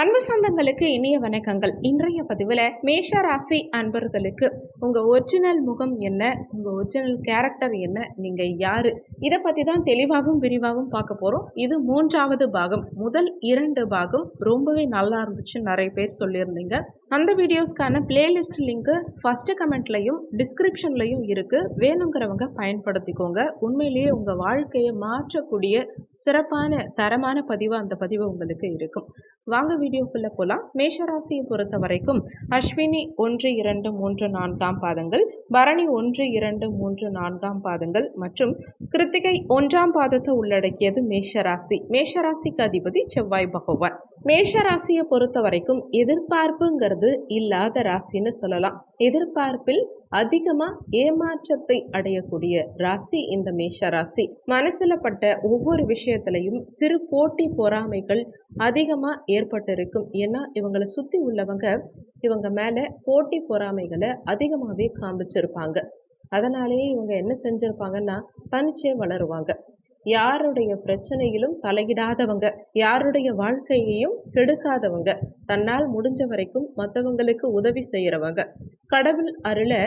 அன்பு சொந்தங்களுக்கு இனிய வணக்கங்கள். இன்றைய பதிவில் மேஷ ராசி அன்பர்களுக்கு உங்கள் ஒரிஜினல் முகம் என்ன? உங்கள் ஒரிஜினல் கேரக்டர் என்ன? நீங்கள் யார்? இதை பற்றி தான் தெளிவாகவும் விரிவாகவும் பார்க்க போகிறோம் இது மூன்றாவது பாகம். முதல் இரண்டு பாகம் ரொம்பவே நல்லா இருந்துச்சு நிறைய பேர் சொல்லியிருந்தீங்க. அந்த வீடியோஸ்க்கான பிளேலிஸ்ட் லிங்க்கு ஃபஸ்ட்டு கமெண்ட்லையும் டிஸ்கிரிப்ஷன்லையும் இருக்குது வேணுங்கிறவங்க பயன்படுத்திக்கோங்க. உண்மையிலேயே உங்கள் வாழ்க்கையை மாற்றக்கூடிய சிறப்பான தரமான பதிவு அந்த பதிவு உங்களுக்கு இருக்கும். வாங்க வீடியோக்குள்ளே போகலாம் மேஷராசியை பொறுத்த வரைக்கும் அஸ்வினி ஒன்று இரண்டு மூன்று நான்காம் பாதங்கள் பரணி ஒன்று இரண்டு மூன்று நான்காம் பாதங்கள் மற்றும் கிருத்திகை ஒன்றாம் பாதத்தை உள்ளடக்கியது மேஷராசி. மேஷராசிக்கு அதிபதி செவ்வாய் பகவான். மேஷ ராசியை பொறுத்த வரைக்கும் எதிர்பார்ப்புங்கிறது இல்லாத ராசின்னு சொல்லலாம். எதிர்பார்ப்பில் அதிகமாக ஏமாற்றத்தை அடையக்கூடிய ராசி இந்த மேஷ ராசி மனசுல பட்ட ஒவ்வொரு விஷயத்திலையும் சிறு போட்டி பொறாமைகள் அதிகமாக ஏற்பட்டிருக்கும். ஏன்னா இவங்களை சுற்றி உள்ளவங்க இவங்க மேலே போட்டி பொறாமைகளை அதிகமாகவே காமிச்சிருப்பாங்க அதனாலேயே இவங்க என்ன செஞ்சுருப்பாங்கன்னா தனிச்சே வளருவாங்க. யாருடைய பிரச்சனையிலும் தலையிடாதவங்க யாருடைய வாழ்க்கையையும் கெடுக்காதவங்க தன்னால் முடிஞ்ச வரைக்கும் மற்றவங்களுக்கு உதவி செய்கிறவங்க கடவுள் அருளை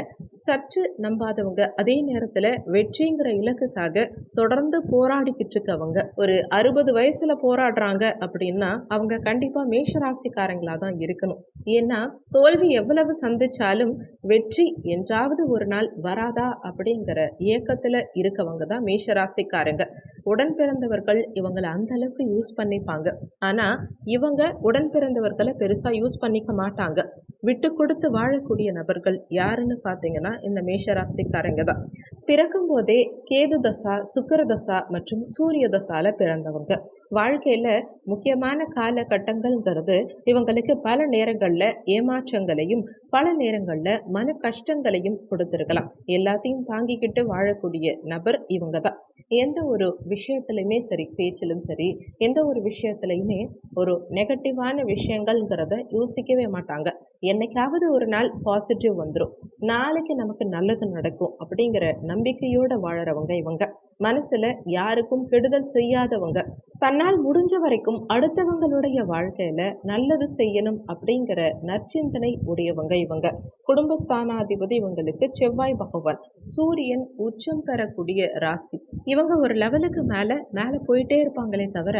சற்று நம்பாதவங்க அதே நேரத்தில் வெற்றிங்கிற இலக்குக்காக தொடர்ந்து போராடிக்கிட்டு இருக்கவங்க ஒரு அறுபது வயசுல போராடுறாங்க அப்படின்னா அவங்க கண்டிப்பாக மேஷராசிக்காரங்களாக தான் இருக்கணும். ஏன்னா தோல்வி எவ்வளவு சந்திச்சாலும் வெற்றி என்றாவது ஒரு நாள் வராதா அப்படிங்கிற இயக்கத்தில் இருக்கவங்க தான் மேஷராசிக்காரங்க. உடன் பிறந்தவர்கள் இவங்களை அந்த அளவுக்கு யூஸ் பண்ணிப்பாங்க. ஆனால் இவங்க உடன் பிறந்தவர்களை பெருசாக யூஸ் பண்ணிக்க மாட்டாங்க. விட்டு கொடுத்து வாழக்கூடிய நபர்கள் யாருன்னு பார்த்தீங்கன்னா இந்த மேஷராசிக்காரங்க தான். பிறக்கும் போதே கேது தசா சுக்கர தசா மற்றும் சூரிய தசால பிறந்தவங்க. வாழ்க்கையில் முக்கியமான காலகட்டங்கள்ங்கிறது இவங்களுக்கு பல நேரங்களில் ஏமாற்றங்களையும் பல நேரங்களில் மன கஷ்டங்களையும் கொடுத்துருக்கலாம். எல்லாத்தையும் தாங்கிக்கிட்டு வாழக்கூடிய நபர் இவங்க தான் எந்த ஒரு விஷயத்துலையுமே சரி பேச்சிலும் சரி எந்த ஒரு விஷயத்துலையுமே ஒரு நெகட்டிவான விஷயங்கள்ங்கிறத யோசிக்கவே மாட்டாங்க. என்னைக்காவது ஒரு நாள் பாசிட்டிவ் வந்துடும் நாளைக்கு நமக்கு நல்லது நடக்கும் அப்படிங்கிற நம்பிக்கையோடு வாழறவங்க இவங்க. மனசில் யாருக்கும் கெடுதல் செய்யாதவங்க. தன்னால் முடிஞ்ச வரைக்கும் அடுத்தவங்களுடைய வாழ்க்கையில் நல்லது செய்யணும் அப்படிங்கிற நற்சிந்தனை உடையவங்க இவங்க. குடும்பஸ்தானாதிபதி இவங்களுக்கு செவ்வாய் பகவான். சூரியன் உச்சம் பெறக்கூடிய ராசி. இவங்க ஒரு லெவலுக்கு மேலே மேலே போயிட்டே இருப்பாங்களே தவிர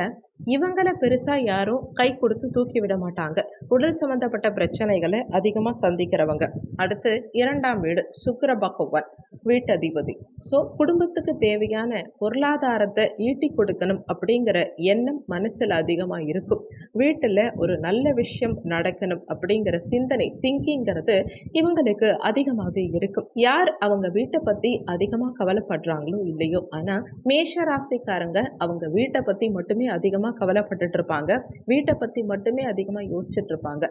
இவங்களை பெருசாக யாரும் கை கொடுத்து தூக்கி விட மாட்டாங்க. உடல் சம்மந்தப்பட்ட பிரச்சனைகளை அதிகமாக சந்திக்கிறவங்க. அடுத்து இரண்டாம் வீடு சுக்கர பகவான் வீட்டதிபதி. ஸோ குடும்பத்துக்கு தேவையான பொருளாதாரத்தை ஈட்டி கொடுக்கணும் அப்படிங்கிற எண்ணம் மனசில் அதிகமாக இருக்கும். வீட்டில் ஒரு நல்ல விஷயம் நடக்கணும் அப்படிங்கிற சிந்தனை திங்கிங்கிறது இவங்களுக்கு அதிகமாகவே இருக்கும். யார் அவங்க வீட்டை பற்றி அதிகமாக கவலைப்படுறாங்களோ இல்லையோ ஆனால் மேஷ ராசிக்காரங்க அவங்க வீட்டை பற்றி மட்டுமே அதிகமாக கவலைப்பட்டுட்டு இருப்பாங்க. வீட்டை பற்றி மட்டுமே அதிகமாக யோசிச்சுட்டு இருப்பாங்க.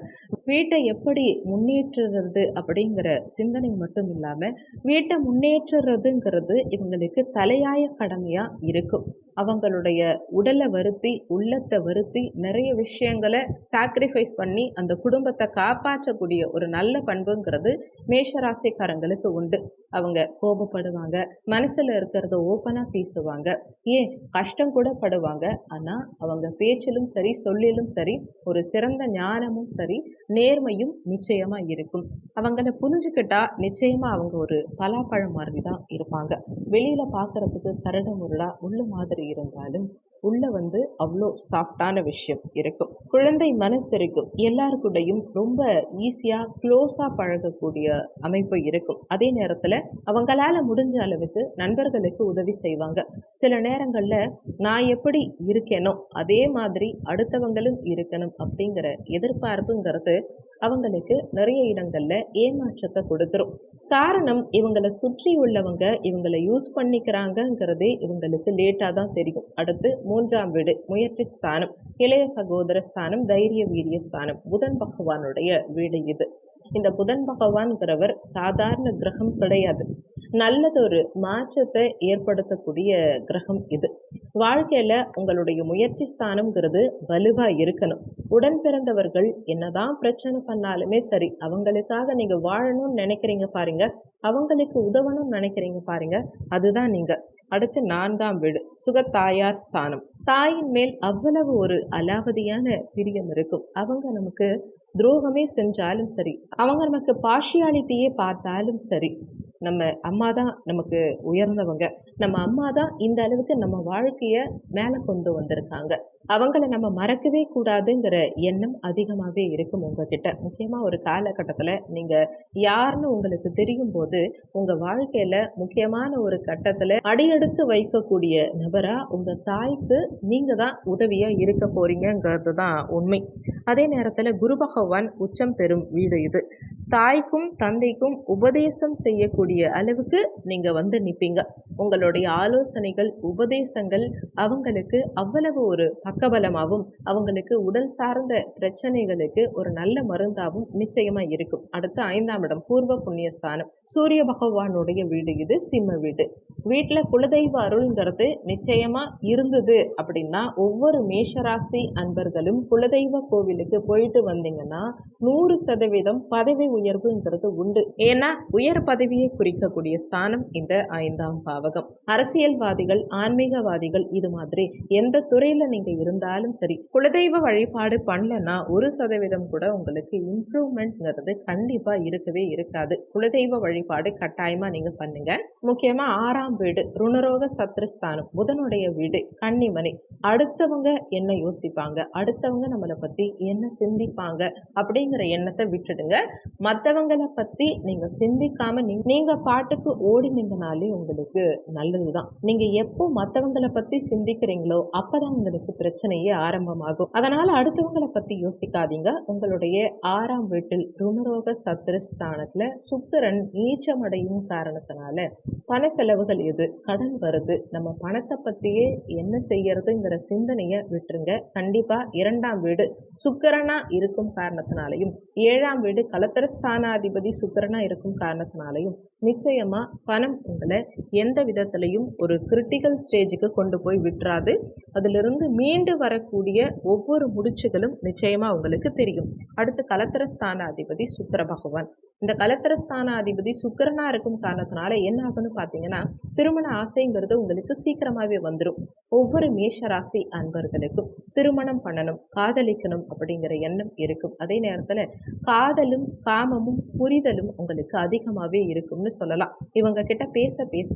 வீட்டை எப்படி முன்னேற்றுறது அப்படிங்கிற சிந்தனை மட்டும் இல்லாமல் வீட்டை முன்னேற்றுறதுங்கிறது இவங்களுக்கு தலையாய கடமையாக இருக்கும். அவங்களுடைய உடலை வருத்தி உள்ளத்தை வருத்தி நிறைய விஷயங்களை சாக்ரிஃபைஸ் பண்ணி அந்த குடும்பத்தை காப்பாற்றக்கூடிய ஒரு நல்ல பண்புங்கிறது மேஷராசிக்காரங்களுக்கு உண்டு. அவங்க கோபப்படுவாங்க மனசில் இருக்கிறத ஓப்பனாக பேசுவாங்க. ஏன்? கஷ்டம் கூட படுவாங்க. ஆனால் அவங்க பேச்சிலும் சரி சொல்லிலும் சரி ஒரு சிறந்த ஞானமும் சரி நேர்மையும் நிச்சயமாக இருக்கும். அவங்கள புரிஞ்சுக்கிட்டா நிச்சயமாக அவங்க ஒரு பலாப்பழம் மாதிரி தான் இருப்பாங்க. வெளியில் பார்க்குறதுக்கு கரடு முருடா உள்ள மாதிரி இருந்தாலும் உள்ளே வந்து அவ்வளோ சாஃப்டான விஷயம் இருக்கும். குழந்தை மனசு இருக்கும். எல்லாருக்கூடையும் ரொம்ப ஈஸியாக க்ளோஸாக பழகக்கூடிய அமைப்பு இருக்கும். அதே நேரத்தில் அவங்களால முடிஞ்ச அளவுக்கு நண்பர்களுக்கு உதவி செய்வாங்க. சில நேரங்களில் நான் எப்படி இருக்கேனோ அதே மாதிரி அடுத்தவங்களும் இருக்கணும் அப்படிங்கிற எதிர்பார்ப்புங்கிறது அவங்களுக்கு நிறைய இடங்களில் ஏமாற்றத்தை கொடுத்துரும். காரணம் இவங்களை சுற்றி உள்ளவங்க இவங்களை யூஸ் பண்ணிக்கிறாங்கங்கிறதே இவங்களுக்கு லேட்டாக தான் தெரியும். அடுத்து மூன்றாம் வீடு முயற்சி ஸ்தானம் இளைய சகோதர ஸ்தானம் தைரிய வீரிய ஸ்தானம் புதன் பகவானுடைய வீடு இது. இந்த புதன் பகவான்கிறவர் சாதாரண கிரகம் கிடையாது. நல்லதொரு மாற்றத்தை ஏற்படுத்தக்கூடிய கிரகம் இது. வாழ்க்கையில் உங்களுடைய முயற்சி ஸ்தானம்ங்கிறது வலுவாக இருக்கணும். உடன் பிறந்தவர்கள் என்னதான் பிரச்சனை பண்ணாலுமே சரி அவங்களுக்காக நீங்கள் வாழணும்னு நினைக்கிறீங்க பாருங்க. அவங்களுக்கு உதவணும்னு நினைக்கிறீங்க பாருங்க. அதுதான் நீங்கள் அடுத்து நான்காம் வீடு சுகத்தாயார் ஸ்தானம். தாயின் மேல் அவ்வளவு ஒரு அலாவதியான பிரியம் இருக்கும். அவங்க நமக்கு துரோகமே செஞ்சாலும் சரி அவங்க நமக்கு பார்ஷியாலிட்டியே பார்த்தாலும் சரி நம்ம அம்மா தான் நமக்கு உயர்ந்தவங்க. நம்ம அம்மா தான் இந்த அளவுக்கு நம்ம வாழ்க்கையை மேலே கொண்டு வந்திருக்காங்க. அவங்கள நம்ம மறக்கவே கூடாதுங்கிற எண்ணம் அதிகமாகவே இருக்கும் உங்ககிட்ட. முக்கியமாக ஒரு காலகட்டத்தில் நீங்கள் யாருன்னு உங்களுக்கு தெரியும் போது உங்கள் வாழ்க்கையில் முக்கியமான ஒரு கட்டத்தில் அடியெடுத்து வைக்கக்கூடிய நபராக உங்கள் தாய்க்கு நீங்கள் தான் உதவியாக இருக்க போறீங்கங்கிறது தான் உண்மை. அதே நேரத்தில் குரு பகவான் உச்சம் பெறும் வீடு இது. தாய்க்கும் தந்தைக்கும் உபதேசம் செய்யக்கூடிய அளவுக்கு நீங்கள் வந்து நிற்பீங்க உங்களுடைய ஆலோசனைகள் உபதேசங்கள் அவங்களுக்கு அவ்வளவு ஒரு பக்க பக்கபலமாகவும் அவங்களுக்கு உடல் சார்ந்த பிரச்சனைகளுக்கு ஒரு நல்ல மருந்தாகவும் நிச்சயமாக இருக்கும். அடுத்து ஐந்தாம் இடம் பூர்வ புண்ணியஸ்தானம். சூரிய பகவானுடைய வீடு இது சிம்ம வீடு. வீட்டில் குலதெய்வ அருள்ங்கிறது நிச்சயமாக இருந்தது அப்படின்னா ஒவ்வொரு மேஷராசி அன்பர்களும் குலதெய்வ கோவிலுக்கு போயிட்டு வந்தீங்கன்னா நூறு சதவீதம் பதவி உயர்வுங்கிறது உண்டு. ஏன்னா உயர் பதவியை குறிக்கக்கூடிய ஸ்தானம் இந்த ஐந்தாம் பாவகம். அரசியல்வாதிகள் ஆன்மீகவாதிகள் இது மாதிரி எந்த துறையில் நீங்கள் இருந்தாலும் சரி குலதெய்வ வழிபாடு பண்ணலன்னா ஒரு சதவீதம் கூட உங்களுக்கு இம்ப்ரூவ்மெண்ட்ங்கிறது கண்டிப்பாக இருக்கவே இருக்காது. குலதெய்வ வழிபாடு கட்டாயமாக நீங்கள் பண்ணுங்கள் முக்கியமாக ஆறாம் வீடு ருணரோக சத்ருஸ்தானம் புதனுடைய வீடு கன்னிமனை அடுத்தவங்க என்ன யோசிப்பாங்க? அடுத்தவங்க நம்மளை பற்றி என்ன சிந்திப்பாங்க? அப்படிங்கிற எண்ணத்தை விட்டுடுங்க. மற்றவங்களை பற்றி நீங்கள் சிந்திக்காம நீங்கள் நீங்க பாட்டுக்கு ஓடினீங்கனாலே உங்களுக்கு நல்லது தான் நீங்கள் எப்போ மற்றவங்களை பற்றி சிந்திக்கிறீங்களோ அப்பதான் உங்களுக்கு பிரச்சனையே ஆரம்பமாகும். அதனால அடுத்தவங்களை பற்றி யோசிக்காதீங்க. உங்களுடைய ஆறாம் வீட்டில் ருணரோக சத்ருஸ்தானத்தில் சுக்கரன் நீச்சமடையும் காரணத்தினால பண செலவுகள் எது? கடன் வருது. நம்ம பணத்தை பற்றியே என்ன செய்யறதுங்கிற சிந்தனையை விட்டுருங்க. கண்டிப்பாக இரண்டாம் வீடு சுக்கரனா இருக்கும் காரணத்தினாலையும் ஏழாம் வீடு கலத்திரஸ்தானாதிபதி சுக்கரனா இருக்கும் காரணத்தினாலையும் நிச்சயமாக பணம் உங்களை எந்த விதத்திலையும் ஒரு கிரிட்டிக்கல் ஸ்டேஜுக்கு கொண்டு போய் விட்டுறாது. அதிலிருந்து மீண்டு வரக்கூடிய ஒவ்வொரு முடிச்சுகளும் நிச்சயமாக உங்களுக்கு தெரியும். அடுத்து கலத்திரஸ்தானாதிபதி சுக்கிர பகவான். இந்த கலத்திரஸ்தானாதிபதி சுக்கிரனா இருக்கும் காரணத்தினால என்ன ஆகும்னு பார்த்தீங்கன்னா திருமண ஆசைங்கிறது உங்களுக்கு சீக்கிரமாகவே வந்துடும் ஒவ்வொரு மேஷ ராசி அன்பர்களுக்கும் திருமணம் பண்ணணும் காதலிக்கணும் அப்படிங்கிற எண்ணம் இருக்கும். அதே நேரத்தில் காதலும் காமமும் புரிதலும் உங்களுக்கு அதிகமாகவே இருக்கும்னு சொல்லலாம். இவங்க கிட்ட பேச பேச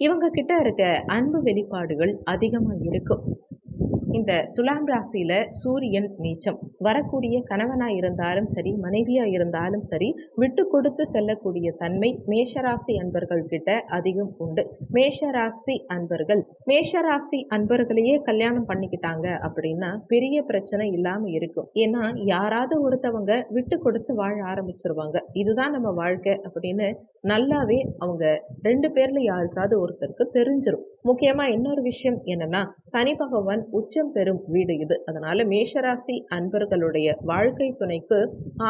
இவங்க கிட்ட இருக்க அன்பு வெளிப்பாடுகள் அதிகமாக இருக்கும். இந்த துலாம் ராசியில சூரியன் நீச்சம். வரக்கூடிய கணவனா இருந்தாலும் சரி மனைவியா இருந்தாலும் சரி விட்டு கொடுத்து செல்லக்கூடிய தன்மை மேஷராசி அன்பர்கள் கிட்ட அதிகம் உண்டு. மேஷராசி அன்பர்கள் மேஷராசி அன்பர்களையே கல்யாணம் பண்ணிக்கிட்டாங்க அப்படின்னா பெரிய பிரச்சனை இல்லாம இருக்கும். ஏன்னா யாராவது ஒருத்தவங்க விட்டு கொடுத்து வாழ ஆரம்பிச்சிருவாங்க. இதுதான் நம்ம வாழ்க்கை அப்படின்னு நல்லாவே அவங்க ரெண்டு பேர்ல யாருக்காவது ஒருத்தருக்கு தெரிஞ்சிடும் முக்கியமாக இன்னொரு விஷயம் என்னன்னா சனி பகவான் உச்சம் பெறும் வீடு இது. அதனால மேஷராசி அன்பர்களுடைய வாழ்க்கை துணைக்கு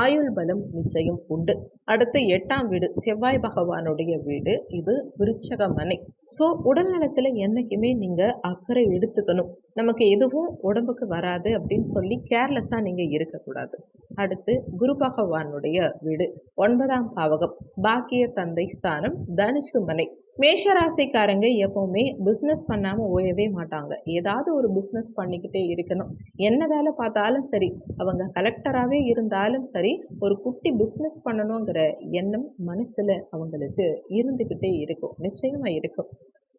ஆயுள் பலம் நிச்சயம் உண்டு. அடுத்து எட்டாம் வீடு செவ்வாய் பகவானுடைய வீடு இது விருச்சக மனை. ஸோ உடல்நலத்தில் என்றைக்குமே நீங்கள் அக்கறை எடுத்துக்கணும். நமக்கு எதுவும் உடம்புக்கு வராது அப்படின்னு சொல்லி கேர்லெஸ்ஸாக நீங்கள் இருக்கக்கூடாது. அடுத்து குரு பகவானுடைய வீடு ஒன்பதாம் பாவகம் பாக்கிய தந்தை ஸ்தானம் தனுசு மனை. மேஷராசிக்காரங்க எப்போவுமே பிஸ்னஸ் பண்ணாமல் ஓயவே மாட்டாங்க. ஏதாவது ஒரு பிஸ்னஸ் பண்ணிக்கிட்டே இருக்கணும். என்ன வேலை பார்த்தாலும் சரி அவங்க கலெக்டராகவே இருந்தாலும் சரி ஒரு குட்டி பிஸ்னஸ் பண்ணணுங்கிற எண்ணம் மனசில் அவங்களுக்கு இருந்துக்கிட்டே இருக்கும். நிச்சயமாக இருக்கும்.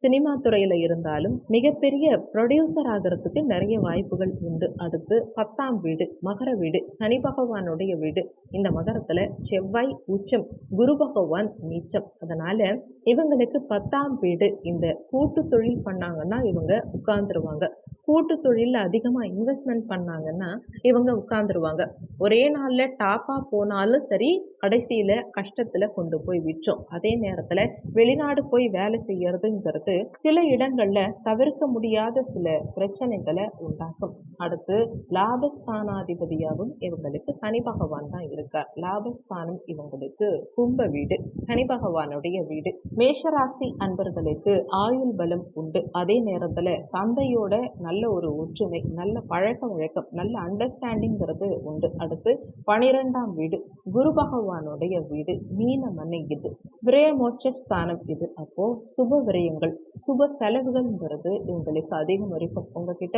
சினிமா துறையில் இருந்தாலும் மிகப்பெரிய ப்ரொடியூசர் ஆகிறதுக்கு நிறைய வாய்ப்புகள் உண்டு. அடுத்து பத்தாம் வீடு மகர வீடு சனி பகவானுடைய வீடு. இந்த மகரத்தில் செவ்வாய் உச்சம் குரு பகவான் நீச்சம். அதனால் இவங்களுக்கு பத்தாம் வீடு இந்த கூட்டு தொழில் பண்ணாங்கன்னா இவங்க உட்கார்ந்துருவாங்க. கூட்டு தொழிலில் அதிகமாக இன்வெஸ்ட்மெண்ட் பண்ணாங்கன்னா இவங்க உட்கார்ந்துருவாங்க. ஒரே நாளில் டாப்பாக போனாலும் சரி கடைசியில் கஷ்டத்தில் கொண்டு போய் விற்றோம் அதே நேரத்தில் வெளிநாடு போய் வேலை செய்யறதுங்கிறது சில இடங்களில் தவிர்க்க முடியாத சில பிரச்சனைகளை உண்டாக்கும். அடுத்து லாபஸ்தானாதிபதியாகவும் இவங்களுக்கு சனி பகவான் தான் இருக்கார். லாபஸ்தானம் இவங்களுக்கு கும்ப வீடு சனி பகவானுடைய வீடு. மேஷராசி அன்பர்களுக்கு ஆயுள் பலம் உண்டு. அதே நேரத்தில் தந்தையோட நல்ல ஒரு ஒற்றுமை நல்ல பழக்க வழக்கம் நல்ல அண்டர்ஸ்டாண்டிங்கிறது உண்டு. அடுத்து பனிரெண்டாம் வீடு. குரு பகவான் பகவானுடைய வீடு மீன மனை இது. விரயமோட்ச ஸ்தானம் இது. அப்போ சுப விரயங்கள் சுப செலவுகள்ங்கிறது இவங்களுக்கு அதிகம் இருக்கும் உங்ககிட்ட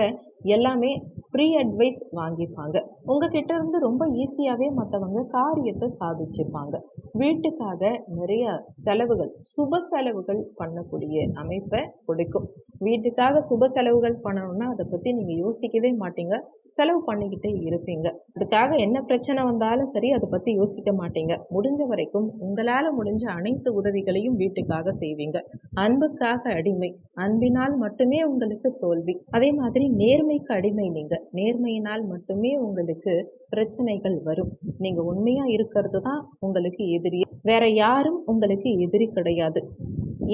எல்லாமே ஃப்ரீ அட்வைஸ் வாங்கிப்பாங்க. உங்ககிட்ட இருந்து ரொம்ப ஈஸியாகவே மற்றவங்க காரியத்தை சாதிச்சுப்பாங்க. வீட்டுக்காக நிறைய செலவுகள் சுப செலவுகள் பண்ணக்கூடிய அமைப்பை கொடுக்கும். வீட்டுக்காக சுப செலவுகள் பண்ணணும்னா அதை பற்றி நீங்கள் யோசிக்கவே மாட்டீங்க. செலவு பண்ணிக்கிட்டே இருப்பீங்க. அதுக்காக என்ன பிரச்சனை வந்தாலும் சரி அதை பற்றி யோசிக்க மாட்டீங்க. முடிஞ்ச வரைக்கும் உங்களால் முடிஞ்ச அனைத்து உதவிகளையும் வீட்டுக்காக செய்வீங்க. அன்புக்காக அடிமை. அன்பினால் மட்டுமே உங்களுக்கு தோல்வி. அதே மாதிரி நேர்மைக்கு அடிமை நீங்கள் நேர்மையினால் மட்டுமே உங்களுக்கு பிரச்சனைகள் வரும். நீங்கள் உண்மையாக இருக்கிறது தான் உங்களுக்கு எதிரி. வேற யாரும் உங்களுக்கு எதிரி கிடையாது.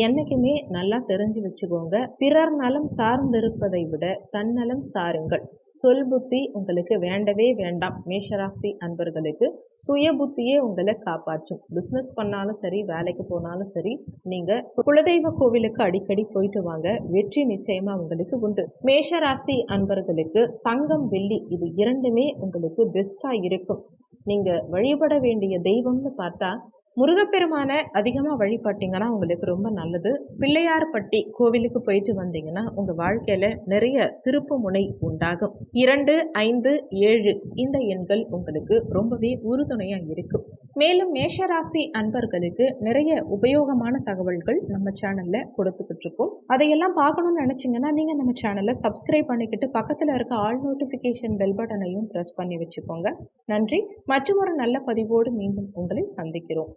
என்னைக்குமே நல்லா தெரிஞ்சு வச்சுக்கோங்க. பிறர் நலம் சார்ந்திருப்பதை விட தன்னலம் சாருங்கள். சொல் புத்தி உங்களுக்கு வேண்டவே வேண்டாம். மேஷராசி அன்பர்களுக்கு சுய புத்தியே உங்களை காப்பாற்றும். பிஸ்னஸ் பண்ணாலும் சரி வேலைக்கு போனாலும் சரி நீங்கள் குலதெய்வ கோவிலுக்கு அடிக்கடி போயிட்டு வாங்க. வெற்றி நிச்சயமாக உங்களுக்கு உண்டு. மேஷராசி அன்பர்களுக்கு தங்கம் வெள்ளி இது இரண்டுமே உங்களுக்கு பெஸ்ட்டாக இருக்கும். நீங்கள் வழிபட வேண்டிய தெய்வம்னு பார்த்தா முருகப்பெருமானை அதிகமாக வழிபட்டிங்கன்னா உங்களுக்கு ரொம்ப நல்லது. பிள்ளையார்பட்டி கோவிலுக்கு போயிட்டு வந்தீங்கன்னா உங்கள் வாழ்க்கையில் நிறைய திருப்பு முனை உண்டாகும். இரண்டு ஐந்து ஏழு இந்த எண்கள் உங்களுக்கு ரொம்பவே உறுதுணையாக இருக்கும். மேலும் மேஷராசி அன்பர்களுக்கு நிறைய உபயோகமான தகவல்கள் நம்ம சேனலில் கொடுத்துக்கிட்டு இருக்கோம் அதையெல்லாம் பார்க்கணும்னு நினச்சிங்கன்னா நீங்கள் நம்ம சேனலை சப்ஸ்கிரைப் பண்ணிக்கிட்டு பக்கத்தில் இருக்க ஆல் நோட்டிஃபிகேஷன் பெல் பட்டனையும் ப்ரெஸ் பண்ணி வச்சுக்கோங்க. நன்றி. மற்றும் ஒரு நல்ல பதிவோடு மீண்டும் உங்களை சந்திக்கிறோம்.